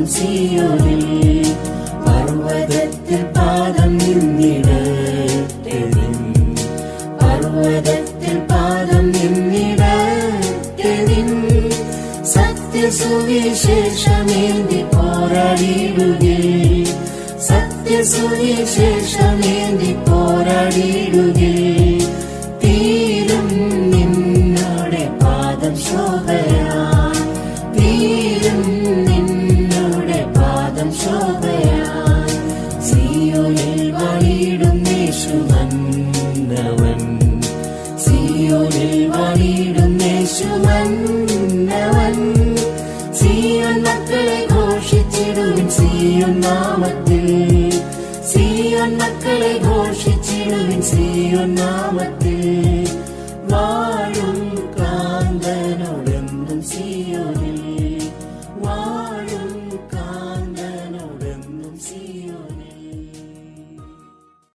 കാന്തനോടെന്നും സിയോനിൽ പർവതത്തിൽ പാദം നിന്നിടട്ടെതിൻ പർവതത്തിൽ പാദം നിന്നിടട്ടെതിൻ സത്യസുവിശേഷമേന്തി പോരാടിയിടുകേ. സത്യസുവിശേഷമേന്തി പോരാടിയിടുകേ. യേശു വന്നവൻ. സിയോനിൽ വഴിയിടും യേശു വന്നവൻ. സിയോൻ മക്കളെ ഘോഷിച്ചിടുവിൻ സിയോൻ നാമത്തിൽ. സിയോൻ മക്കളെ ഘോഷിച്ചിടുവിൻ സിയോൻ നാമത്തിൽ.